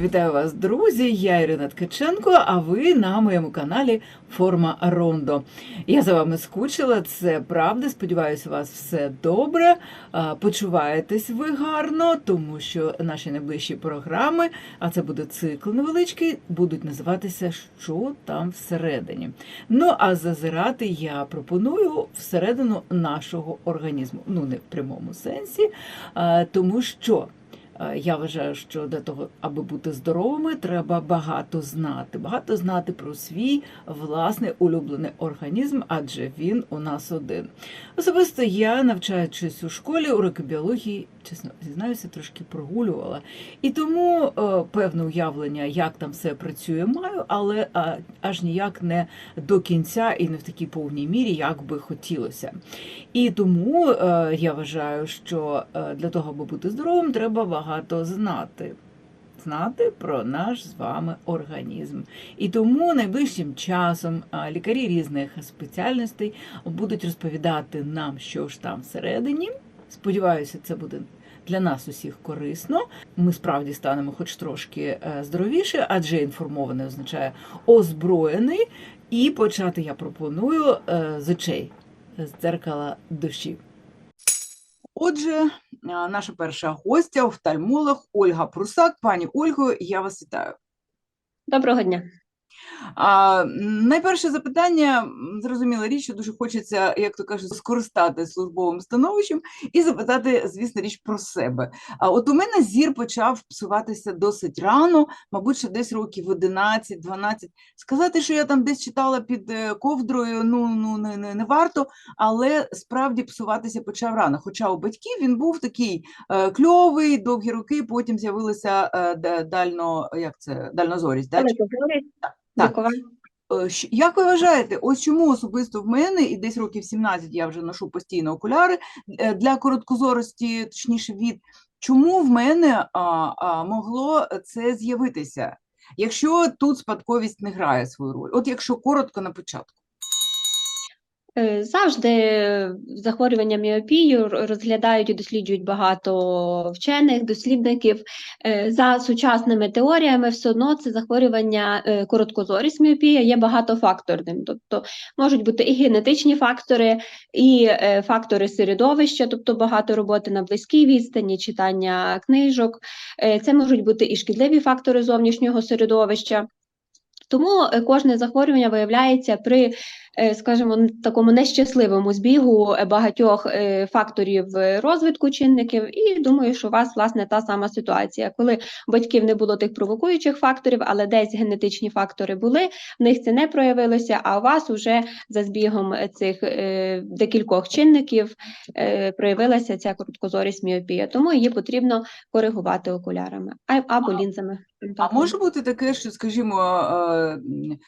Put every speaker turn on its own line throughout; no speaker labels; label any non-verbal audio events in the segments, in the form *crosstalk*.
Вітаю вас, друзі! Я Ірина Ткаченко, а ви на моєму каналі Форма Рондо. Я за вами скучила, це правда. Сподіваюся, у вас все добре. Почуваєтесь ви гарно, тому що наші найближчі програми, а це буде цикл невеличкий, будуть називатися Що там всередині. Ну а зазирати я пропоную всередину нашого організму. Ну, не в прямому сенсі, тому що. Е, Я вважаю, що для того, аби бути здоровими, треба багато знати. Багато знати про свій власний улюблений організм, адже він у нас один. Особисто я, навчаючись у школі, уроки біології, чесно зізнаюся, трошки прогулювала. І тому е, певне уявлення, як там все працює, маю, але аж ніяк не до кінця і не в такій повній мірі, як би хотілося. І тому е, я вважаю, що е, для того, аби бути здоровим, треба багато знати. Знати про наш з вами організм. І тому найближчим часом лікарі різних спеціальностей будуть розповідати нам, що ж там всередині. Сподіваюся, це буде для нас усіх корисно. Ми справді станемо хоч трошки е, здоровіше, адже інформований означає озброєний. І почати я пропоную е, з очей, з дзеркала душі. Отже, наша перша гостя, офтальмолог Ольга Прусак. Пані Ольго, я вас вітаю.
Доброго дня.
А, найперше запитання, зрозуміла річ, що дуже хочеться, як то кажуть, скористати службовим становищем і запитати, звісно, річ про себе. А от у мене зір почав псуватися досить рано, мабуть, ще десь років 11-12. Сказати, що я там десь читала під е, ковдрою, ну, ну не, не, не варто, але справді псуватися почав рано. Хоча у батьків він був такий е, кльовий, довгі роки, потім з'явилася е, дально, як це, дальнозорість. Да? Так. Е, Як ви вважаєте, ось чому особисто в мене, і десь років 17 я вже ношу постійно окуляри е, для короткозорості, точніше від, чому в мене а, а, могло це з'явитися, якщо тут спадковість не грає свою роль? От якщо коротко на початку.
Е, Завжди захворювання міопією розглядають і досліджують багато вчених, дослідників. Е, За сучасними теоріями, все одно це захворювання е, короткозорість міопія є багатофакторним. Тобто можуть бути і генетичні фактори, і фактори середовища, тобто багато роботи на близькій відстані, читання книжок. Це можуть бути і шкідливі фактори зовнішнього середовища. Тому е, кожне захворювання виявляється при, е, скажімо, такому нещасливому збігу е, багатьох факторів розвитку чинників, і думаю, що у вас власне та сама ситуація, коли батьків не було тих провокуючих факторів, але десь генетичні фактори були, в них це не проявилося, а у вас уже за збігом цих декількох чинників проявилася ця короткозорість міопія. Тому її потрібно коригувати окулярами або лінзами.
А може бути таке, що, скажімо, е,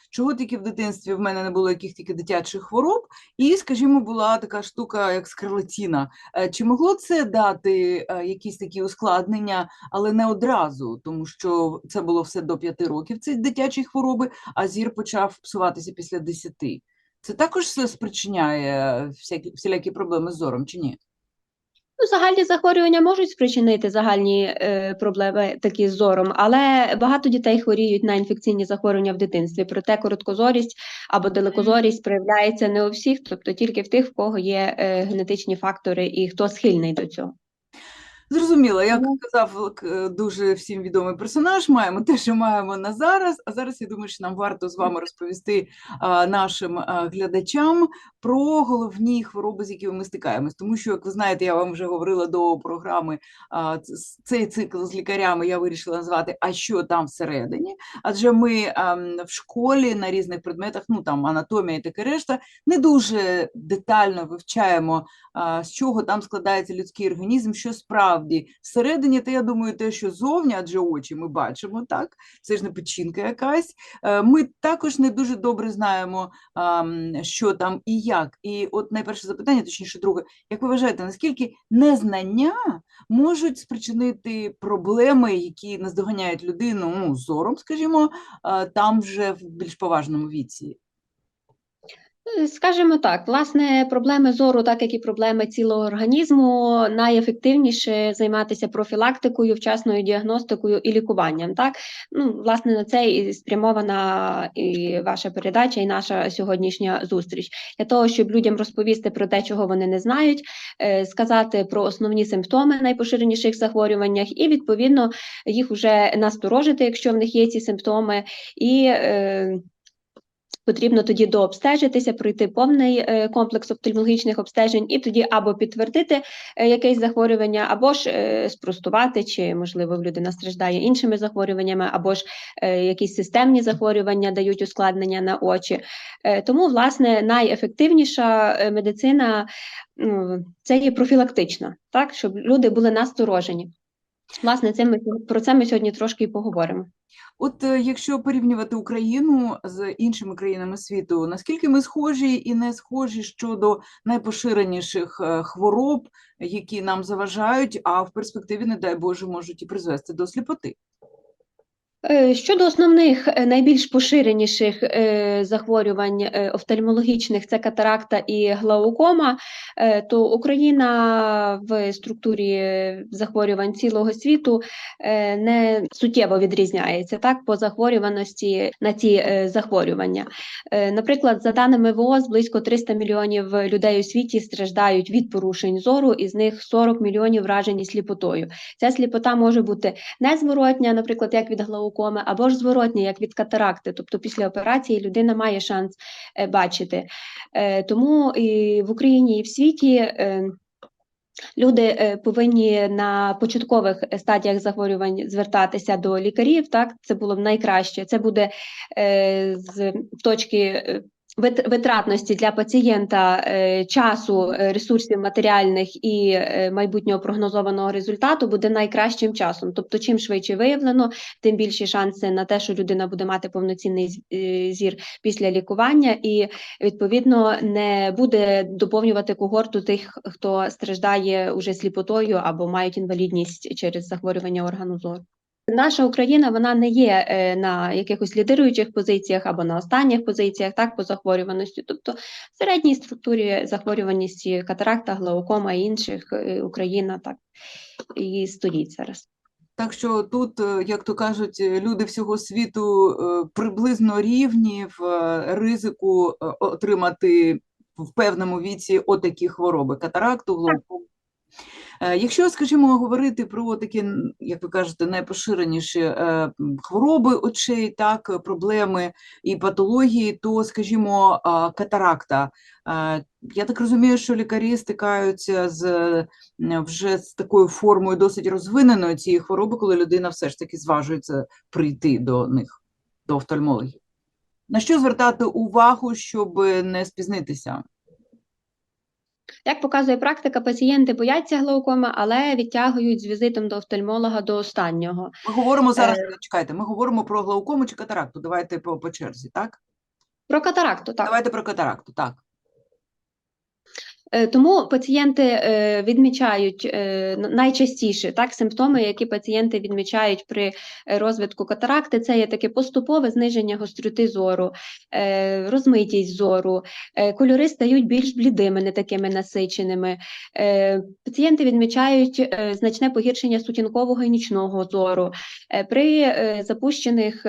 чого тільки в дитинстві в мене не було яких тільки дитячих хвороб, і, скажімо, була така штука, як скарлатіна. Е, Чи могло це дати е, якісь такі ускладнення, але не одразу, тому що це було все до п'яти років, ці дитячі хвороби, а зір почав псуватися після десяти. Це також все спричиняє всякі, всілякі проблеми з зором, чи ні?
Ну, загальні захворювання можуть спричинити загальні е, проблеми такі з зором, але багато дітей хворіють на інфекційні захворювання в дитинстві. Проте короткозорість або далекозорість проявляється не у всіх, тобто тільки в тих, в кого є е, генетичні фактори і хто схильний до цього.
Зрозуміло, як казав дуже всім відомий персонаж, маємо те, що маємо на зараз. А зараз я думаю, що нам варто з вами розповісти а, нашим а, глядачам про головні хвороби, з якими ми стикаємось. Тому що, як ви знаєте, я вам вже говорила до програми а, цей цикл з лікарями я вирішила назвати А що там всередині? Адже ми а, в школі на різних предметах, ну там анатомія і таке решта, не дуже детально вивчаємо а, з чого там складається людський організм, що справді всередині, то я думаю, те, що зовні, адже очі ми бачимо, так, це ж не печінка якась. Е, Ми також не дуже добре знаємо, що там і як. І от найперше запитання, точніше, друге, як ви вважаєте, наскільки незнання можуть спричинити проблеми, які наздоганяють людину ну, зором, скажімо, там вже в більш поважному віці?
Е, Скажімо так, власне, проблеми зору, так як і проблеми цілого організму, найефективніше займатися профілактикою, вчасною діагностикою і лікуванням. Так, ну власне на це і спрямована і ваша передача, і наша сьогоднішня зустріч для того, щоб людям розповісти про те, чого вони не знають, е, сказати про основні симптоми найпоширеніших захворюваннях, і відповідно їх вже насторожити, якщо в них є ці симптоми, і е, Потрібно тоді дообстежитися, пройти повний е, комплекс офтальмологічних обстежень, і тоді або підтвердити е, якесь захворювання, або ж е, спростувати, чи можливо людина страждає іншими захворюваннями, або ж якісь системні захворювання дають ускладнення на очі. Тому, власне, найефективніша медицина це є профілактична, так щоб люди були насторожені. Власне, це ми про це ми сьогодні трошки і поговоримо.
От е, якщо порівнювати Україну з іншими країнами світу, наскільки ми схожі і не схожі щодо найпоширеніших е, хвороб, які нам заважають, а в перспективі, не дай Боже, можуть і призвести до сліпоти?
Е, Щодо основних е, найбільш поширеніших е, захворювань офтальмологічних, це катаракта і глаукома, то Україна в структурі захворювань цілого світу не суттєво відрізняється так по захворюваності на ці захворювання. Наприклад, за даними ВООЗ, близько 300 мільйонів людей у світі страждають від порушень зору, із них 40 мільйонів вражені сліпотою. Ця сліпота може бути незворотня, наприклад, як від глаукоми, або ж зворотня, як від катаракти. Тобто після операції людина має шанс е, бачити. Е, Тому і в Україні, і в світі. е, Люди повинні на початкових стадіях захворювань звертатися до лікарів. Так, це було б найкраще. Це буде з точки витратності для пацієнта е, часу, е, ресурсів матеріальних і е, майбутнього прогнозованого результату буде найкращим часом. Тобто, чим швидше виявлено, тим більші шанси на те, що людина буде мати повноцінний зір після лікування, і відповідно не буде доповнювати когорту тих, хто страждає уже сліпотою або мають інвалідність через захворювання органу зору. Наша Україна вона не є е, на якихось лідируючих позиціях або на останніх позиціях, так по захворюваності. Тобто в середній структурі захворюваності катаракта, глаукома і інших е, Україна так і стоїть зараз.
Так що тут, е, як то кажуть, люди всього світу приблизно рівні в ризику отримати в певному віці отакі хвороби катаракту, глаукому. Е, Якщо, скажімо, говорити про такі, як ви кажете, найпоширеніші е, хвороби очей, так, проблеми і патології, то, скажімо, катаракта. Е, Я так розумію, що лікарі стикаються з вже з такою формою досить розвиненої цієї хвороби, коли людина все ж таки зважується прийти до них, до офтальмологів. На що звертати увагу, щоб не спізнитися?
Як показує практика, пацієнти бояться глаукоми, але відтягують з візитом до офтальмолога до останнього.
Ми говоримо зараз,
Е.
чекайте, ми говоримо про глаукому чи катаракту. Давайте по, по черзі, так?
Про катаракту, так.
Давайте про катаракту, так.
Е, Тому пацієнти е, відмічають е, найчастіше так, симптоми, які пацієнти відмічають при розвитку катаракти, це є таке поступове зниження гостроти зору, розмитість зору, кольори стають більш блідими, не такими насиченими. Пацієнти відмічають значне погіршення сутінкового і нічного зору. При запущених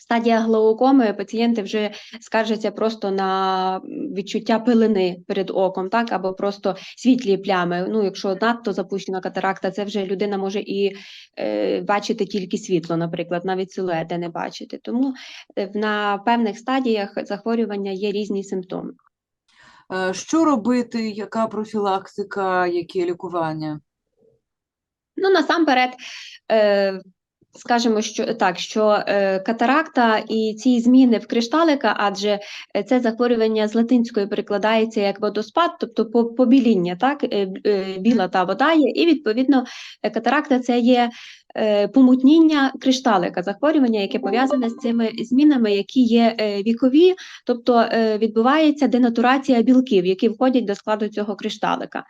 стадіях глаукоми пацієнти вже скаржаться просто на відчуття пилини перед оком, так або просто світлі плями. Ну, якщо надто запущена катаракта, це вже людина може і е, бачити тільки світло, наприклад, навіть силуети не бачити. Тому е, на певних стадіях захворювання є різні симптоми.
Е, Що робити, яка профілактика, яке лікування?
Ну, насамперед, е, скажемо, що так, що е, катаракта і ці зміни в кришталика, адже е, це захворювання з латинської перекладається як водоспад, тобто по- побіління, так, е, е, біла та вода є, і відповідно е, катаракта це є помутніння кришталика, захворювання, яке пов'язане з цими змінами, які є е, вікові, тобто е, відбувається денатурація білків, які входять до складу цього кришталика.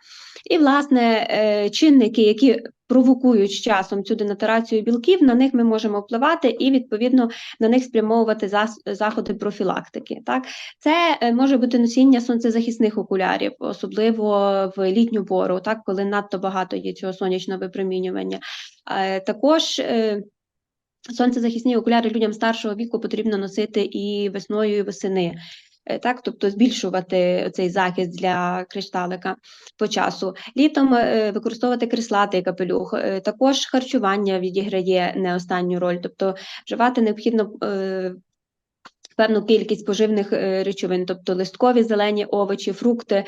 І, власне, е, чинники, які провокують з часом цю денатурацію білків, на них ми можемо впливати і, відповідно, на них спрямовувати заходи профілактики. Так? Це е, може бути носіння сонцезахисних окулярів, особливо в літню пору, так, коли надто багато є цього сонячного випромінювання. Е, Також е, сонцезахисні окуляри людям старшого віку потрібно носити і весною, і восени. Е, Так, тобто збільшувати цей захист для кришталика по часу. Літом використовувати крислатий капелюх. Також харчування відіграє не останню роль, тобто вживати необхідно певну кількість поживних е, речовин, тобто листкові зелені овочі, фрукти.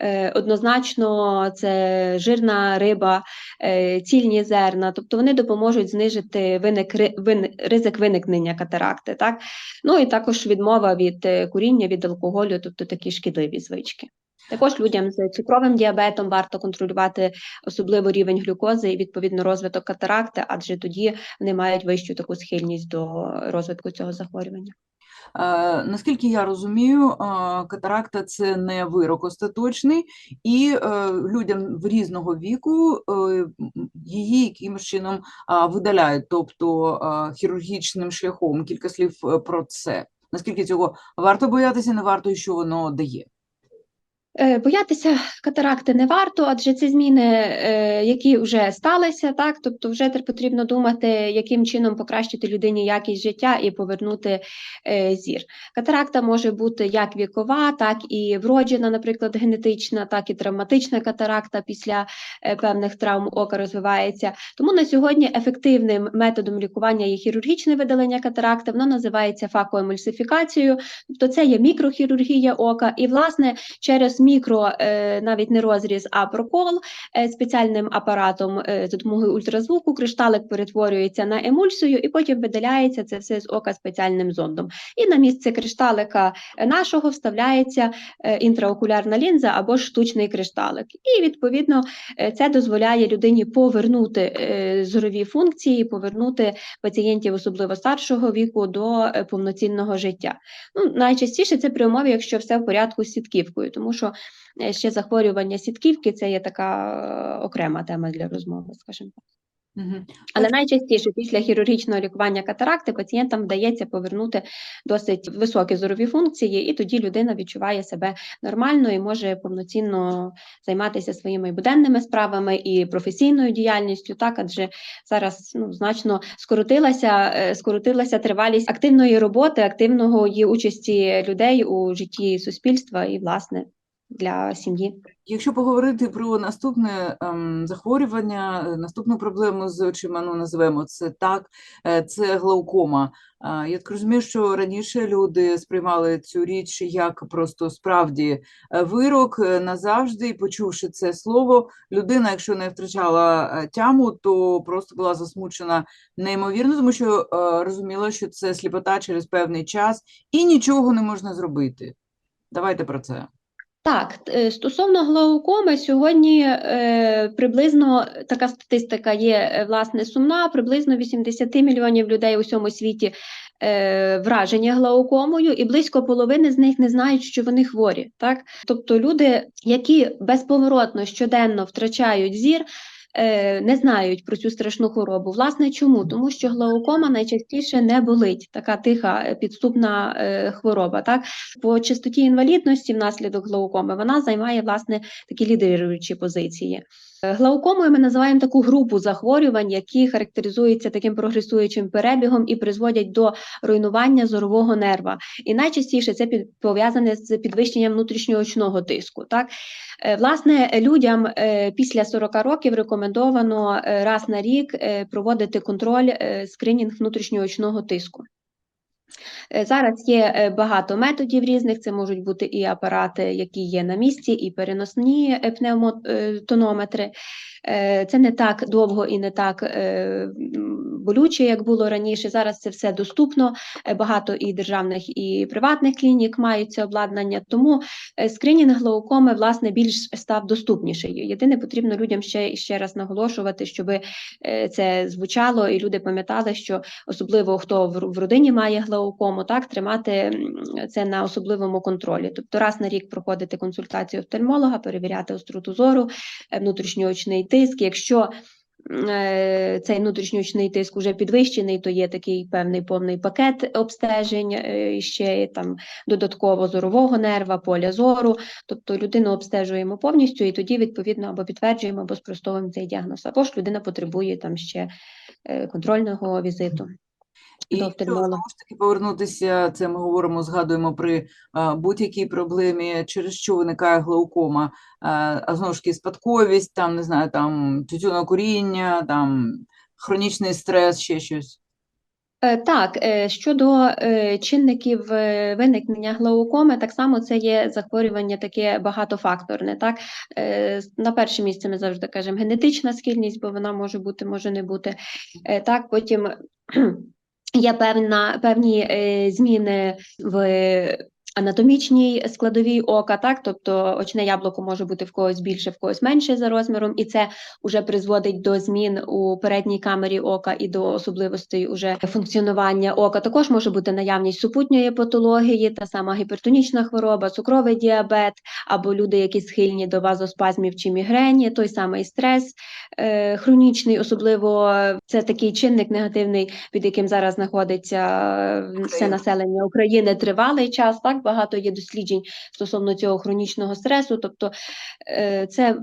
Е, Однозначно, це жирна риба, е, цільні зерна, тобто вони допоможуть знижити виник, вин- ризик виникнення катаракти. Так? Ну і також відмова від куріння, від алкоголю, тобто такі шкідливі звички. Також людям з цукровим діабетом варто контролювати особливо рівень глюкози і відповідно розвиток катаракти, адже тоді вони мають вищу таку схильність до розвитку цього захворювання.
Е, Наскільки я розумію, е, катаракта це не вирок остаточний, і е, людям в різного віку її якимось чином видаляють, тобто хірургічним шляхом. Кілька слів про це. Наскільки цього варто боятися, не варто і що воно дає?
Е, Боятися катаракти не варто, адже це зміни, е, які вже сталися, так тобто вже потрібно думати, яким чином покращити людині якість життя і повернути е, зір. Катаракта може бути як вікова, так і вроджена, наприклад, генетична, так і травматична катаракта після певних травм ока розвивається. Тому на сьогодні ефективним методом лікування є хірургічне видалення катаракти. Воно називається факоемульсифікацією, тобто це є мікрохірургія ока, і власне через мікро, е, навіть не розріз, а прокол е, спеціальним апаратом е, за допомогою ультразвуку кришталик перетворюється на емульсію, і потім видаляється це все з ока спеціальним зондом. І на місце кришталика нашого вставляється інтраокулярна лінза або штучний кришталик. І відповідно це дозволяє людині повернути зорові функції, повернути пацієнтів, особливо старшого віку, до повноцінного життя. Ну, найчастіше це при умові, якщо все в порядку з сітківкою, тому що е, ще захворювання сітківки це є така е, окрема тема для розмови, скажімо так.
Мгм.
Але найчастіше після хірургічного лікування катаракти пацієнтам вдається повернути досить високі зорові функції, і тоді людина відчуває себе нормально і може повноцінно займатися своїми буденними справами і професійною діяльністю. Так, адже зараз ну, значно скоротилася, е, скоротилася тривалість активної роботи, активного її участі людей у житті суспільства і, власне, для сім'ї.
Якщо поговорити про наступне ем, захворювання, е, наступну проблему з очима, ну називаємо це так, е, це глаукома. А, Я так розумію, що раніше люди сприймали цю річ як просто справді е, вирок е, назавжди, почувши це слово, людина, якщо не втрачала е, тяму, то просто була засмучена неймовірно, тому що е, розуміла, що це сліпота через певний час і нічого не можна зробити. Давайте про це.
Так, е, стосовно глаукоми, сьогодні е, приблизно така статистика є е, власне сумна. Приблизно 80 мільйонів людей у всьому світі е, вражені глаукомою, і близько половини з них не знають, що вони хворі. Так, тобто люди, які безповоротно щоденно втрачають зір. Е, Не знають про цю страшну хворобу. Власне, чому? Тому що глаукома найчастіше не болить, така тиха е, підступна е, хвороба. Так по частоті інвалідності внаслідок глаукоми вона займає власне такі лідируючі позиції. Глаукомою ми називаємо таку групу захворювань, які характеризуються таким прогресуючим перебігом і призводять до руйнування зорового нерва. І найчастіше це під- пов'язане з підвищенням внутрішньоочного тиску. Так? Власне, людям після 40 років рекомендовано е, раз на рік е, проводити контроль скринінг скринінг внутрішньоочного тиску. Е, Зараз є е, багато методів різних. Це можуть бути і апарати, які є на місці, і переносні е, пневмотонометри. Е, Це не так довго і не так е, болюче, як було раніше. Зараз це все доступно. Е, Багато і державних, і приватних клінік мають це обладнання. Тому скринінг глаукоми власне більш став доступніший. Єдине, потрібно людям ще ще раз наголошувати, щоб це звучало, і люди пам'ятали, що особливо хто в родині має глаукому, так тримати це на особливому контролі. Тобто раз на рік проходити консультацію офтальмолога, перевіряти остроту зору, внутрішньоочний тиск. Якщо е, цей внутрішньоочний тиск вже підвищений, то є такий певний повний пакет обстежень, е, ще там додатково зорового нерва, поля зору. Тобто людину обстежуємо повністю, і тоді відповідно або підтверджуємо, або спростовуємо цей діагноз. Або ж людина потребує там ще е, контрольного візиту.
І якщо
офтальмолога.
знову ж таки повернутися, це ми говоримо, згадуємо при будь-якій проблемі, через що виникає глаукома, а, знову ж таки спадковість, там, не знаю, там тютюнокуріння, там хронічний стрес, ще щось.
Е, Так, е, щодо е, чинників виникнення глаукоми, так само це є захворювання таке багатофакторне. Так? На перше місце ми завжди кажемо генетична схильність, бо вона може бути, може не бути. Так, потім є певна, певні е, зміни в анатомічній складовій ока, так? тобто очне яблуко може бути в когось більше, в когось менше за розміром, і це вже призводить до змін у передній камері ока і до особливостей уже функціонування ока. Також може бути наявність супутньої патології, та сама гіпертонічна хвороба, цукровий діабет, або люди, які схильні до вазоспазмів чи мігрені, той самий стрес е, хронічний, особливо це такий чинник негативний, під яким зараз знаходиться все населення України тривалий час. Так багато є досліджень стосовно цього хронічного стресу. Тобто е, це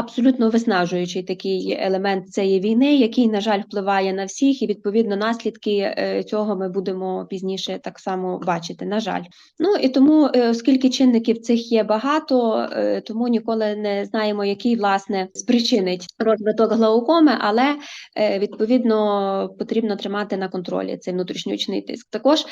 абсолютно виснажуючий такий елемент цієї війни, який, на жаль, впливає на всіх, і відповідно наслідки е, цього ми будемо пізніше так само бачити. На жаль, ну і тому, е, оскільки чинників цих є багато, е, тому ніколи не знаємо, який власне спричинить розвиток глаукоми, але відповідно потрібно тримати на контролі цей внутрішньоочний тиск. Також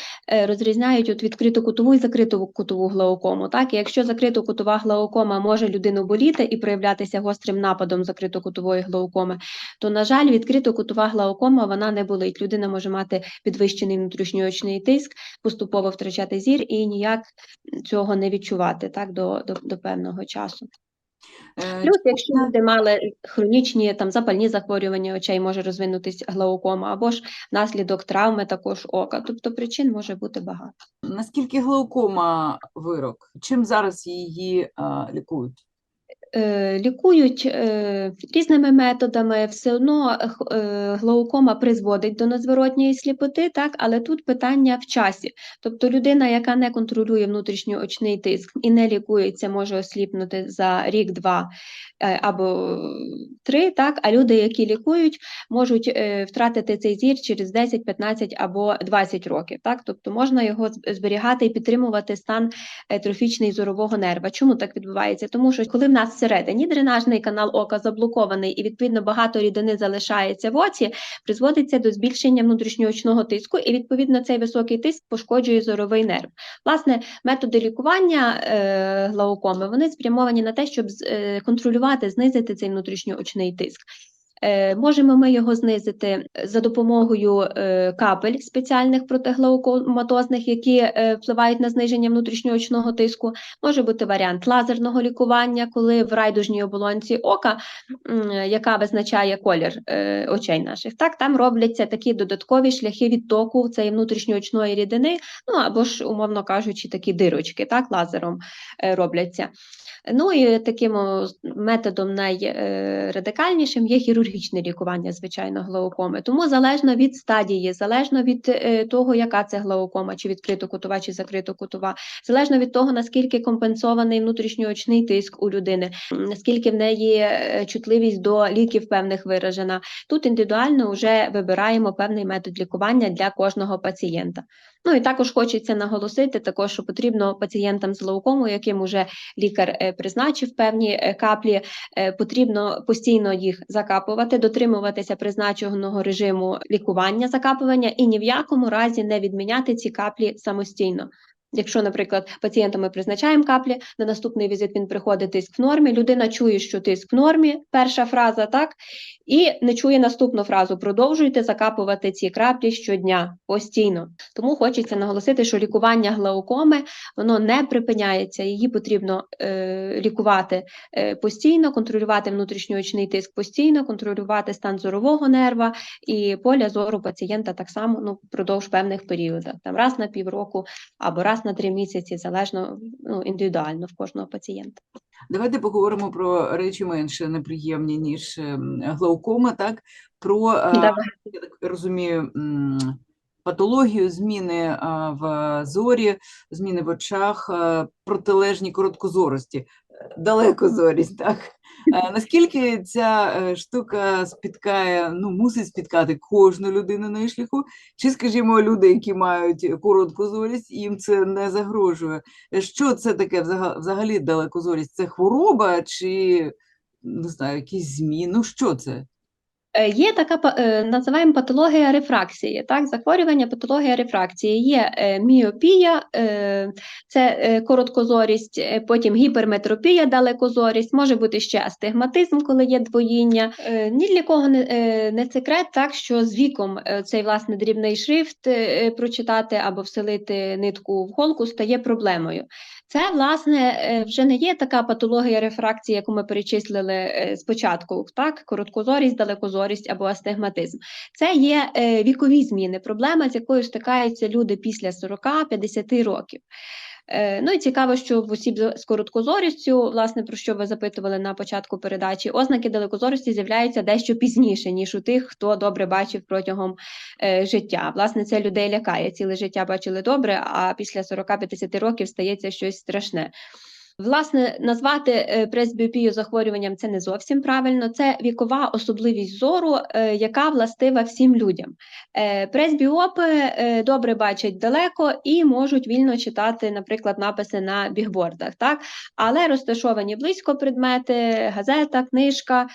розрізняють от відкриту кутову і закриту кутову глаукому. Так, і якщо закрито кутова глаукома може людину боліти і проявлятися гострим нападом закрито-кутової глаукоми, то на жаль, відкрито кутова глаукома вона не болить. Людина може мати підвищений внутрішньоочний тиск, поступово втрачати зір і ніяк цього не відчувати так до, до, до певного часу.
Е,
Плюс, якщо люди мали хронічні там запальні захворювання очей, може розвинутися глаукома, або ж наслідок травми також ока. Тобто причин може бути багато.
Наскільки глаукома вирок? Чим зараз її а, лікують?
Е, Лікують е, різними методами, все одно е, глаукома призводить до незворотньої сліпоти, так, але тут питання в часі. Тобто людина, яка не контролює внутрішньоочний тиск і не лікується, може осліпнути за рік-два е, або три, так, а люди, які лікують, можуть втратити цей зір через 10, 15 або 20 років. Так? Тобто можна його зберігати і підтримувати стан трофічний зорового нерва. Чому так відбувається? Тому що коли в нас всередині дренажний канал ока заблокований і відповідно багато рідини залишається в оці, призводиться до збільшення внутрішньоочного тиску, і відповідно цей високий тиск пошкоджує зоровий нерв. Власне, методи лікування е, глаукоми вони спрямовані на те, щоб е, контролювати, знизити цей внутрішньоочний тиск. Е, Можемо ми його знизити за допомогою е, капель спеціальних протиглаукоматозних, які е, впливають на зниження внутрішньоочного тиску. Може бути варіант лазерного лікування, коли в райдужній оболонці ока, яка визначає колір е, очей наших, так там робляться такі додаткові шляхи відтоку цієї внутрішньоочної рідини, ну або ж, умовно кажучи, такі дирочки, так, лазером е, робляться. Ну і таким методом найрадикальнішим є хірургічне лікування, звичайно, глаукоми. Тому залежно від стадії, залежно від е, того, яка це глаукома, чи відкрито-кутова, чи закрито-кутова, залежно від того, наскільки компенсований внутрішньоочний тиск у людини, наскільки в неї е, чутливість до ліків певних виражена. Тут індивідуально вже вибираємо певний метод лікування для кожного пацієнта. Ну і також хочеться наголосити, також що потрібно пацієнтам з лаукому, яким уже лікар е, призначив певні е, каплі, е, потрібно постійно їх закапувати, дотримуватися призначеного режиму лікування закапування і ні в якому разі не відміняти ці каплі самостійно. Якщо, наприклад, пацієнту ми призначаємо каплі, на наступний візит він приходить тиск в нормі, людина чує, що тиск в нормі, перша фраза, так, І не чує наступну фразу: продовжуйте закапувати ці краплі щодня постійно. Тому хочеться наголосити, що лікування глаукоми воно не припиняється. Її потрібно е, лікувати е, постійно, контролювати внутрішньоочний тиск постійно, контролювати стан зорового нерва і поля зору пацієнта так само ну, впродовж певних періодів, там раз на півроку або раз на три місяці, залежно ну, індивідуально в кожного пацієнта.
Давайте поговоримо про речі менше неприємні, ніж ем, глаукома, так? Про, е,
Давай.
я так розумію, патологію, зміни в зорі, зміни в очах, е, протилежні короткозорості, е, далекозорість, *laughs* так? Е, Наскільки ця е, штука спіткає, ну, мусить спіткати кожну людину на шляху, чи, скажімо, люди, які мають коротку зорість, їм це не загрожує? Е, Що це таке Взагалі взагалі далекозорість? Це хвороба чи, не знаю, якісь зміни? Ну, що це?
Е, Є така е, називаємо патологія рефракції. Так, захворювання патологія рефракції. Є е, міопія, це короткозорість, потім гіперметропія, далекозорість, може бути ще астигматизм, коли є двоїння. Ні для кого не, секрет, так що з віком цей власне дрібний шрифт прочитати або вселити нитку в голку стає проблемою. Це, власне, е, вже не є така патологія рефракції, яку ми перечислили е, спочатку, так, короткозорість, далекозорість або астигматизм. Це є е, вікові зміни, проблема, з якою стикаються люди після 40-50 років. Е, Ну і цікаво, що в осіб з- короткозорістю, власне, про що ви запитували на початку передачі, ознаки далекозорості з'являються дещо пізніше, ніж у тих, хто добре бачив протягом е, життя. Власне, це людей лякає. Ціле життя бачили добре, а після 40-50 років стається щось страшне. Власне, назвати е, пресбіопію захворюванням це не зовсім правильно. Це вікова особливість зору, е, яка властива всім людям. Е, Пресбіопи добре бачать далеко і можуть вільно читати, наприклад, написи на бігбордах, так? але розташовані близько предмети, газета, книжка,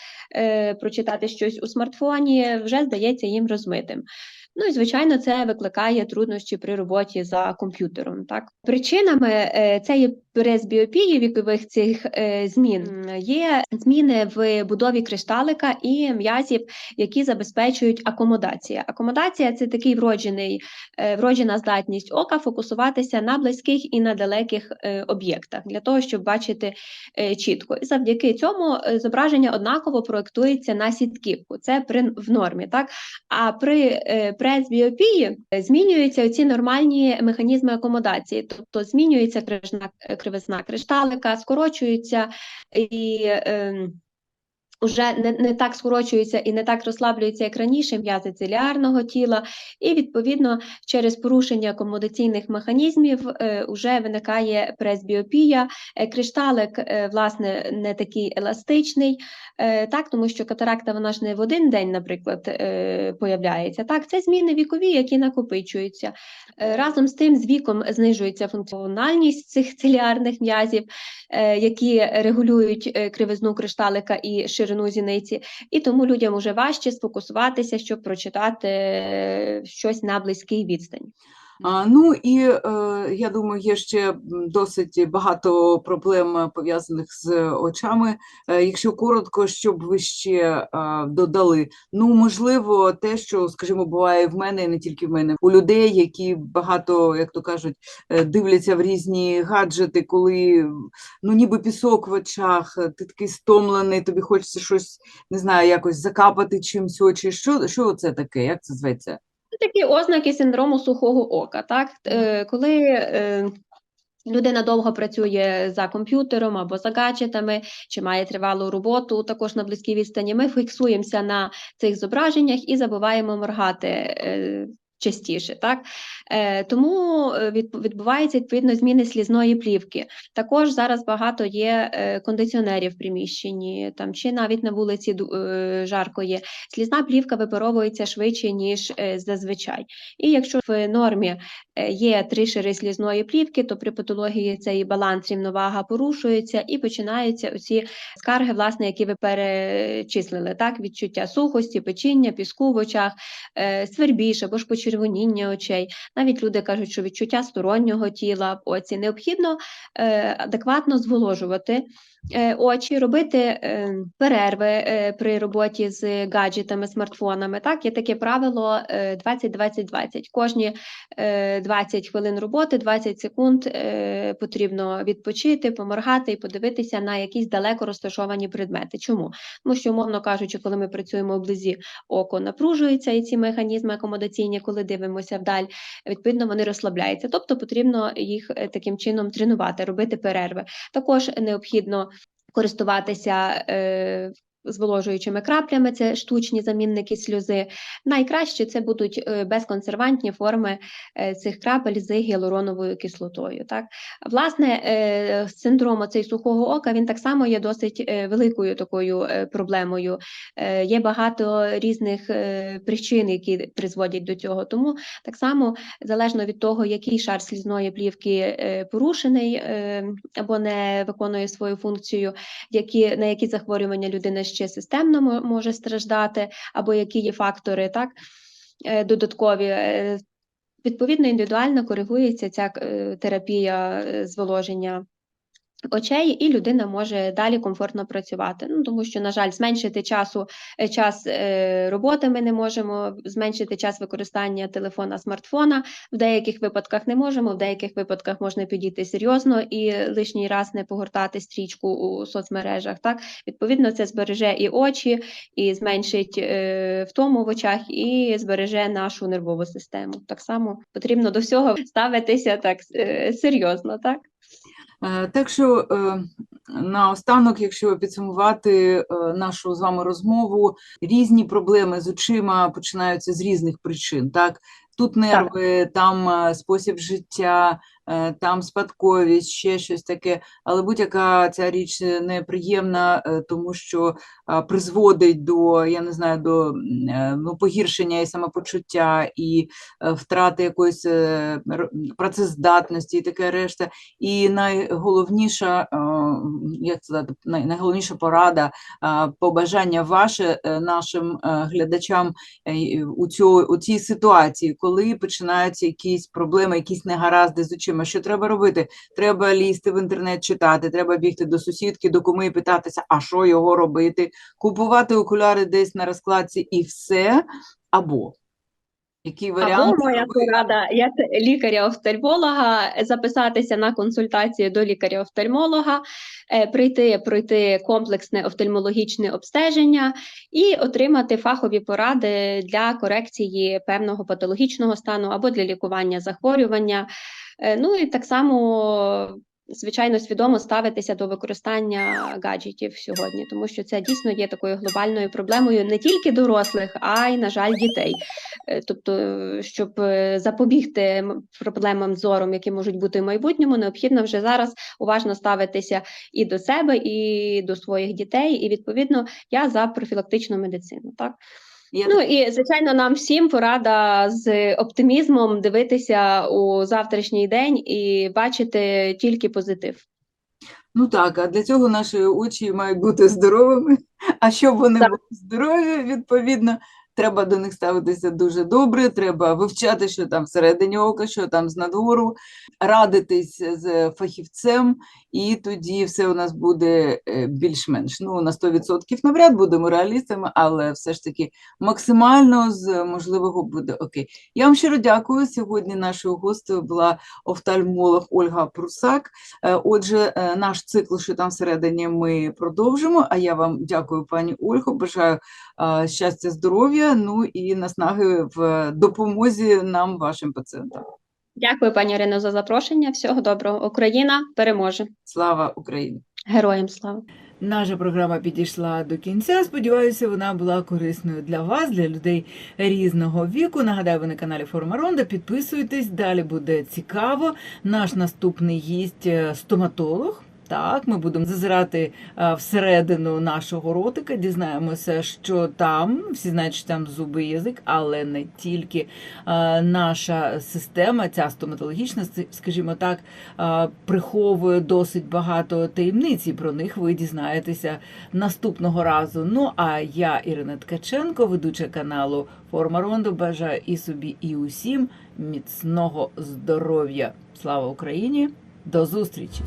прочитати щось у смартфоні вже здається їм розмитим. Ну і звичайно, це викликає труднощі при роботі за комп'ютером. Так, причинами е, цієї пресбіопії вікових цих е, змін є зміни в будові кришталика і м'язів, які забезпечують акомодація. Акомодація це такий вроджений, е, вроджена здатність ока фокусуватися на близьких і на далеких е, об'єктах для того, щоб бачити е, чітко. І завдяки цьому е, зображення однаково проєктується на сітківку. Це при в нормі, так а при е, пресбіопії е, змінюються ці нормальні механізми акомодації, тобто змінюється крижна, е, кривизна кришталика, скорочуються і. ем, Уже не, не так скорочуються і не так розслаблюються, як раніше, м'язи циліарного тіла, і відповідно через порушення акомодаційних механізмів е, уже виникає пресбіопія. Е, кришталик, е, власне, не такий еластичний, е, так, тому що катаракта вона ж не в один день, наприклад, е, появляється. Так, це зміни вікові, які накопичуються. Е, Разом з тим, з віком знижується функціональність цих циліарних м'язів, е, які регулюють е, кривизну кришталика і ширину зіниці, і тому людям уже важче сфокусуватися, щоб прочитати е, щось на близькій відстані.
Ну і е, я думаю, є ще досить багато проблем е, пов'язаних з очами. Е, якщо коротко, щоб ви ще додали, ну можливо, те, що, скажімо, буває в мене, і не тільки в мене, у людей, які багато, як то кажуть, дивляться в різні гаджети, коли ну ніби пісок в очах, ти такий стомлений, тобі хочеться щось, не знаю, якось закапати чимсь очі. Що, що це таке? Як це зветься?
Це такі ознаки синдрому сухого ока. Так? Е, коли е, людина довго працює за комп'ютером або за гаджетами, чи має тривалу роботу також на близькій відстані, ми фіксуємося на цих зображеннях і забуваємо моргати. е, Частіше, так е, тому е, від- відбуваються відповідно зміни слізної плівки. Також зараз багато є е, кондиціонерів в приміщенні, там чи навіть на вулиці е, жарко. Слізна плівка випаровується швидше ніж е, зазвичай. І якщо в нормі е, є три шири слізної плівки, то при патології цей баланс рівновага порушується і починаються оці скарги, власне, які ви перечислили, так, відчуття сухості, печіння, піску в очах, е, свербіж або ж почервоніння очей. Навіть люди кажуть, що відчуття стороннього тіла в оці необхідно е, адекватно зволожувати очі, робити е, перерви е, при роботі з гаджетами, смартфонами. Так, є таке правило е, 20-20-20. Кожні е, 20 хвилин роботи, 20 секунд е, потрібно відпочити, поморгати і подивитися на якісь далеко розташовані предмети. Чому? Тому що, умовно кажучи, коли ми працюємо вблизі, око напружується, і ці механізми акомодаційні, коли дивимося вдаль, відповідно вони розслабляються. Тобто потрібно їх е, таким чином тренувати, робити перерви. Також необхідно користуватися. Е, Зволожуючими краплями, це штучні замінники сльози. Найкраще це будуть е, безконсервантні форми е, цих крапель з гіалуроновою кислотою. Так? Власне, е, синдром оцей сухого ока він так само є досить великою такою проблемою. Є багато різних причин, які призводять до цього. Тому так само залежно від того, який шар слізної плівки порушений або не виконує свою функцію, які, на які захворювання людина ще системно може страждати, або які є фактори так, е, додаткові. е, Відповідно, індивідуально коригується ця е, терапія зволоження очей, і людина може далі комфортно працювати. Ну, тому що, на жаль, зменшити часу, е, час е, роботи ми не можемо, зменшити час використання телефона, смартфона. В деяких випадках не можемо, в деяких випадках можна підійти серйозно і лишній раз не погортати стрічку у соцмережах. Так, відповідно, це збереже і очі, і зменшить е, втому в очах, і збереже нашу нервову систему. Так само потрібно до всього ставитися так серйозно, так.
Е, Так що е, наостанок, якщо підсумувати е, нашу з вами розмову, різні проблеми з очима починаються з різних причин. Так, тут нерви, там е, спосіб життя, там спадковість, ще щось таке. Але будь-яка ця річ неприємна, е, тому що призводить до, я не знаю, до е, ну, погіршення і самопочуття, і е, втрати якоїсь е, працездатності, і таке решта. І найголовніша, е, як сказати, най- найголовніша порада, побажання ваше е, нашим е, глядачам е, у, цю, у цій ситуації, коли починаються якісь проблеми, якісь негаразди з очима. Що треба робити? Треба лізти в інтернет читати, треба бігти до сусідки, до куми питатися, а що його робити, купувати окуляри десь на розкладці і все. Або який варіант?
Або моя порада як лікаря-офтальмолога записатися на консультацію до лікаря-офтальмолога, е, прийти пройти комплексне офтальмологічне обстеження і отримати фахові поради для корекції певного патологічного стану або для лікування захворювання. Е, Ну і так само. Звичайно, свідомо ставитися до використання гаджетів сьогодні, тому що це дійсно є такою глобальною проблемою не тільки дорослих, а й, на жаль, дітей. Е, Тобто, щоб е, запобігти проблемам зором, які можуть бути в майбутньому, необхідно вже зараз уважно ставитися і до себе, і до своїх дітей. І відповідно я за профілактичну медицину. Так
Я
ну і звичайно, нам всім порада з оптимізмом дивитися у завтрашній день і бачити тільки позитив.
Ну так, а для цього наші очі мають бути здоровими. А щоб вони
Так.
були здорові, відповідно, треба до них ставитися дуже добре. Треба вивчати, що там всередині ока, що там знадвору, радитись з фахівцем, і тоді все у нас буде е, більш-менш. Ну, на 100% навряд будемо реалістами, але все ж таки максимально з можливого буде окей. Я вам щиро дякую. Сьогодні нашою гостею була офтальмолог Ольга Прусак. Е, Отже, е, наш цикл, що там всередині, ми продовжимо. А я вам дякую, пані Ольго. Бажаю щастя, здоров'я, ну і наснаги в допомозі нам, вашим пацієнтам.
Дякую, пані Ірино, за запрошення. Всього доброго. Україна переможе.
Слава Україні!
Героям слава.
Наша програма підійшла до кінця. Сподіваюся, вона була корисною для вас, для людей різного віку. Нагадаю, ви на каналі Форма Ронда. Підписуйтесь, далі буде цікаво. Наш наступний гість е, стоматолог. Так, ми будемо зазирати е, всередину нашого ротика, дізнаємося, що там. Всі знають, що там зуби і язик, але не тільки Е, наша система, ця стоматологічна, скажімо так, е, приховує досить багато таємниць, і про них ви дізнаєтеся наступного разу. Ну а я, Ірина Ткаченко, ведуча каналу Форма Рондо, бажаю і собі, і усім міцного здоров'я. Слава Україні! До зустрічі!